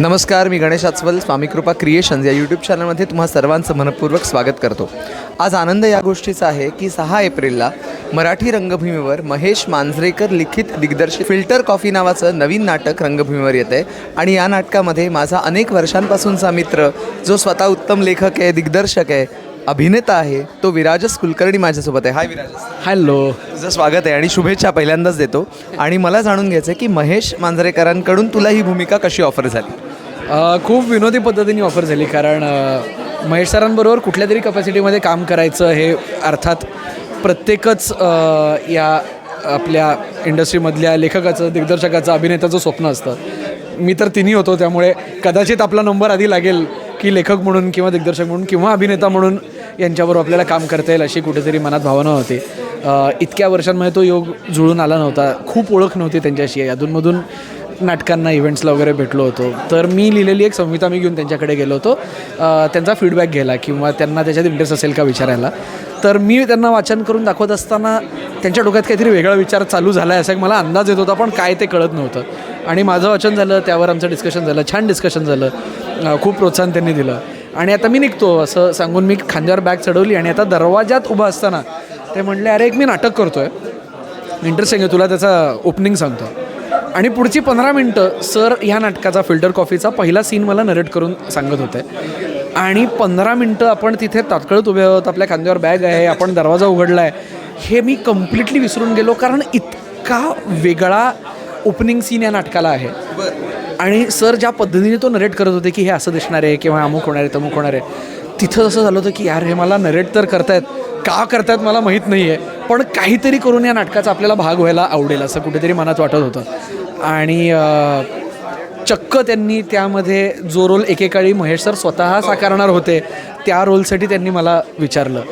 नमस्कार मी गणेश आचवल स्वामीकृपा क्रिएशन्स या यूट्यूब चॅनलमध्ये तुम्हा सर्वांचं मनपूर्वक स्वागत करतो. आज आनंद या गोष्टीचा आहे की सहा एप्रिलला मराठी रंगभूमीवर महेश मांजरेकर लिखित दिग्दर्शित फिल्टर कॉफी नावाचं नवीन नाटक रंगभूमीवर येतं आहे आणि या नाटकामध्ये माझा अनेक वर्षांपासूनचा मित्र जो स्वतः उत्तम लेखक आहे दिग्दर्शक आहे अभिनेता आहे तो विराजस कुलकर्णी माझ्यासोबत आहे. हाय विराजस. हॅलो तुझं स्वागत आहे आणि शुभेच्छा पहिल्यांदाच देतो. आणि मला जाणून घ्यायचं आहे की महेश मांजरेकरांकडून तुला ही भूमिका कशी ऑफर झाली? अ, खूप विनोदी पद्धतीने ऑफर झाली कारण अ, महेश सरांबरोबर कुठल्या तरी कपॅसिटीमध्ये काम करायचं हे अर्थात प्रत्येकच अ, या आपल्या इंडस्ट्रीमधल्या लेखकाचं दिग्दर्शकाचं अभिनेत्याचं स्वप्न असतं. मी तर तिन्ही होतो त्यामुळे कदाचित आपला नंबर आधी लागेल की लेखक म्हणून किंवा दिग्दर्शक म्हणून किंवा अभिनेता म्हणून. यांच्याबरोबर आपल्याला काम करता येईल अशी कुठेतरी मनात भावना होती. इतक्या वर्षांमध्ये तो योग जुळून आला नव्हता. खूप ओळख नव्हती त्यांच्याशी. अधूनमधून नाटकांना इव्हेंट्सला वगैरे भेटलो होतो. तर मी लिहिलेली एक संहिता मी घेऊन त्यांच्याकडे गेलो होतो. त्यांचा फीडबॅक घ्यायला किंवा त्यांना त्याच्यात इंटरेस्ट असेल का विचारायला. तर मी त्यांना वाचन करून दाखवत असताना त्यांच्या डोक्यात काहीतरी वेगळा विचार चालू झाला आहे असा एक मला अंदाज येत होता पण काय ते कळत नव्हतं. आणि माझं वाचन झालं त्यावर आमचं डिस्कशन झालं छान डिस्कशन झालं. खूप प्रोत्साहन त्यांनी दिलं. आणि आता मी निघतो असं सांगून मी खांद्यावर बॅग चढवली आणि आता दरवाजात उभा असताना ते म्हणले अरे एक मी नाटक करतो आहे इंटरेस्टिंग आहे तुला? त्याचा ओपनिंग सांगतो. आणि पुढची पंधरा मिनटं सर ह्या नाटकाचा फिल्टर कॉफीचा पहिला सीन मला नरेट करून सांगत होते. आणि पंधरा मिनटं आपण तिथे तात्काळत उभे आहोत आपल्या खांद्यावर बॅग आहे आपण दरवाजा उघडला आहे हे मी कम्प्लिटली विसरून गेलो कारण इतका वेगळा ओपनिंग सीन या नाटकाला आहे. आणि सर ज्या पद्धतीने तो नरेट करत होते की हे असं दिसणार आहे किंवा अमुक होणार आहे तमुक होणार आहे तिथं असं झालं होतं की यार हे मला नरेट तर करतायत का करतायत मला माहीत नाही आहे पण काहीतरी करून या नाटकाचा आपल्याला भाग व्हायला आवडेल असं कुठेतरी मनात वाटत होतं. आणि चक्क त्यांनी त्यामध्ये जो रोल एकेकाळी महेश सर स्वतः साकारणार होते त्या रोलसाठी त्यांनी मला विचारलं.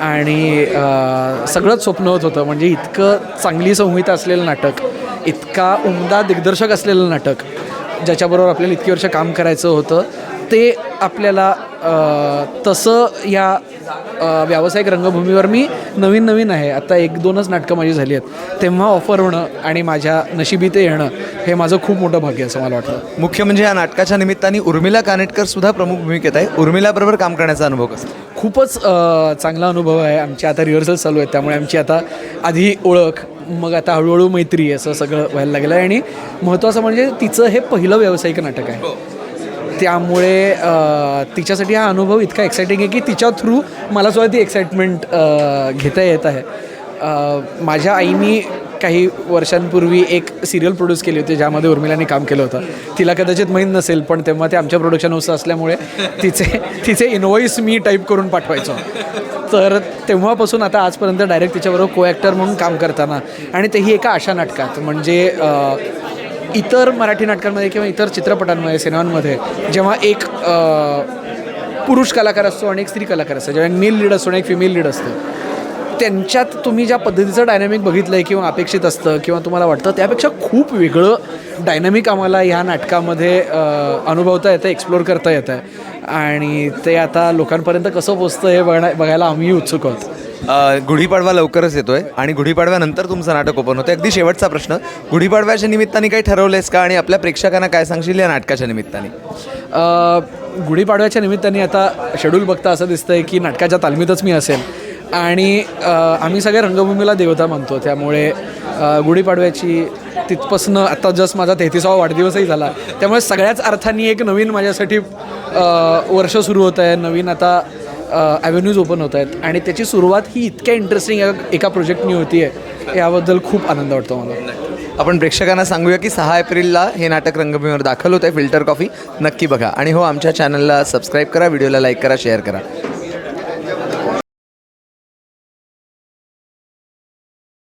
आणि सगळंच स्वप्न होत होतं म्हणजे इतकं चांगली संहिता असलेलं नाटक इतका उमदा दिग्दर्शक असलेलं नाटक ज्याच्याबरोबर आपल्याला इतकी वर्ष काम करायचं होतं ते आपल्याला तसं या व्यावसायिक रंगभूमीवर मी नवीन नवीन आहे. आता एक दोनच नाटकं माझी झाली आहेत. तेव्हा ऑफर होणं आणि माझ्या नशिबी ते येणं हे माझं खूप मोठं भाग्य असं मला वाटतं. मुख्य म्हणजे या नाटकाच्या निमित्ताने उर्मिला कानेटकर सुद्धा प्रमुख भूमिकेत आहे. उर्मिलाबरोबर काम करण्याचा अनुभव कसा? खूपच चांगला अनुभव आहे. आमची आता रिहर्सल चालू आहेत. त्यामुळे आमची आता आधी ओळख मग आता हळूहळू मैत्री असं सगळं व्हायला लागलं आहे. आणि महत्त्वाचं म्हणजे तिचं हे पहिलं व्यावसायिक नाटक आहे. त्यामुळे तिच्यासाठी हा अनुभव इतका एक्साइटिंग आहे की तिच्या थ्रू मला सुद्धा ती एक्साइटमेंट घेता येत आहे. माझ्या आईनी काही वर्षांपूर्वी एक सिरियल प्रोड्यूस केली होती ज्यामध्ये उर्मिलाने काम केलं होतं. तिला कदाचित माहीत नसेल पण तेव्हा ते आमच्या प्रोडक्शन हाऊस असल्यामुळे तिचे तिचे इनव्हॉइस मी टाईप करून पाठवायचो. तर तेव्हापासून आता आजपर्यंत डायरेक्ट तिच्याबरोबर को ॲक्टर म्हणून काम करताना. आणि तेही एका अशा नाटकात. म्हणजे इतर मराठी नाटकांमध्ये किंवा इतर चित्रपटांमध्ये सिनेमांमध्ये जेव्हा एक पुरुष कलाकार असतो आणि एक स्त्री कलाकार असतो जेव्हा एक मेल लीड असतो आणि एक फिमेल लीड असतं त्यांच्यात तुम्ही ज्या पद्धतीचं डायनॅमिक बघितलं आहे किंवा अपेक्षित असतं किंवा तुम्हाला वाटतं त्यापेक्षा खूप वेगळं डायनॅमिक आम्हाला ह्या नाटकामध्ये अनुभवता येतं एक्सप्लोअर करता येतं आहे आणि ते आता लोकांपर्यंत कसं पोचतं हे बघण्या बघायला आम्ही उत्सुक आहोत. गुढीपाडवा लवकरच येतोय आणि गुढीपाडव्यानंतर तुमचं नाटक ओपन होतं. अगदी शेवटचा प्रश्न. गुढीपाडव्याच्या निमित्ताने काही ठरवलंयस का? आणि आपल्या प्रेक्षकांना काय सांगशील या नाटकाच्या निमित्ताने? गुढीपाडव्याच्या निमित्ताने आता शेड्यूल बघता असं दिसतंय की नाटकाच्या तालमीतच मी असेल. आणि आम्ही सगळे रंगभूमीला देवता मानतो त्यामुळे गुढीपाडव्याची तिथपासनं आता जस्ट माझा तेहतीसावा वाढदिवसही झाला. त्यामुळे सगळ्याच अर्थाने एक नवीन माझ्यासाठी वर्ष सुरू होत आहे नवीन आता ॲव्हेन्यूज ओपन होत आहेत. आणि त्याची सुरुवात ही इतक्या इंटरेस्टिंग एका प्रोजेक्टनी होती आहे याबद्दल खूप आनंद वाटतो मला. आपण प्रेक्षकांना सांगूया की सहा एप्रिलला हे नाटक रंगभूमीवर दाखल होत आहे फिल्टर कॉफी नक्की बघा. आणि हो आमच्या चॅनलला सबस्क्राईब करा व्हिडिओला लाईक करा शेअर करा.